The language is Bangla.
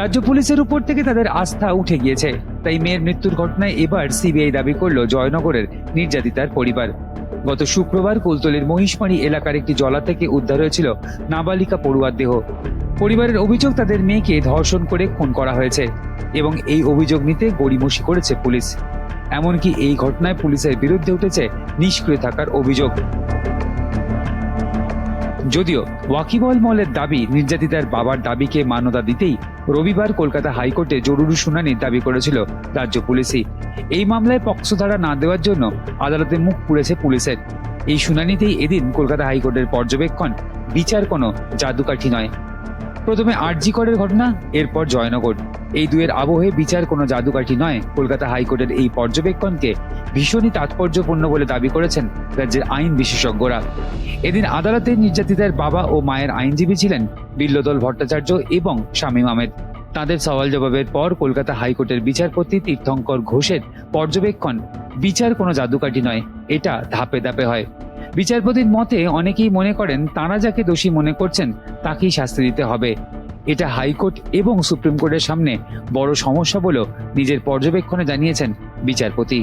রাজ্য পুলিশের উপর থেকে তাদের আস্থা উঠে গিয়েছে। তাই মেয়ের মৃত্যুর ঘটনায় এবার সিবিআই দাবি করল জয়নগরের নির্যাতিতার পরিবার। গত শুক্রবার কুলতলির মহিষমারি এলাকার একটি জলা থেকে উদ্ধার হয়েছিল নাবালিকা পড়ুয়ার দেহ। পরিবারের অভিযোগ তাদের মেয়েকে ধর্ষণ করে খুন করা হয়েছে এবং এই অভিযোগ নিতে গড়িমসি করেছে পুলিশ। এমনকি এই ঘটনায় পুলিশের বিরুদ্ধে উঠেছে নিষ্ক্রিয় থাকার অভিযোগ। যদিও ওয়াকিবল মলের দাবি নির্যাতিতার বাবার দাবিকে মান্যতা দিতেই রবিবার কলকাতা হাইকোর্টে জরুরি শুনানির দাবি করেছিল রাজ্য পুলিশই। এই মামলায় পক্ষধারা না দেওয়ার জন্য আদালতে মুখ পুড়েছে পুলিশের। এই শুনানিতেই এদিন কলকাতা হাইকোর্টের পর্যবেক্ষণ বিচার কোনো জাদুকাঠি নয়। প্রথমে আরজি করের ঘটনা, এরপর জয়নগর। এই দুয়ের আবহে বিচার কোনো জাদুকাঠি নয়। কলকাতা হাইকোর্টের এই পর্যবেক্ষণকে ভীষণই তাৎপর্যপূর্ণ বলে দাবি করেছেন রাজ্যের আইন বিশেষজ্ঞরা। এদিন আদালতে নির্যাতিতার বাবা ও মায়ের আইনজীবী ছিলেন বিল্লদল ভট্টাচার্য এবং শামীম আহমেদ। তাদের সওয়াল জবাবের পর কলকাতা হাইকোর্টের বিচারপতি তীর্থঙ্কর ঘোষের পর্যবেক্ষণ বিচার কোনো জাদুকাঠি নয়, এটা ধাপে ধাপে হয়। বিচারপতির মতে অনেকেই মনে করেন, তাঁরা যাকে দোষী মনে করছেন, তাকেই শাস্তি দিতে হবে। এটা হাইকোর্ট এবং সুপ্রিম কোর্টের সামনে বড় সমস্যা বলেও নিজের পর্যবেক্ষণে জানিয়েছেন বিচারপতি।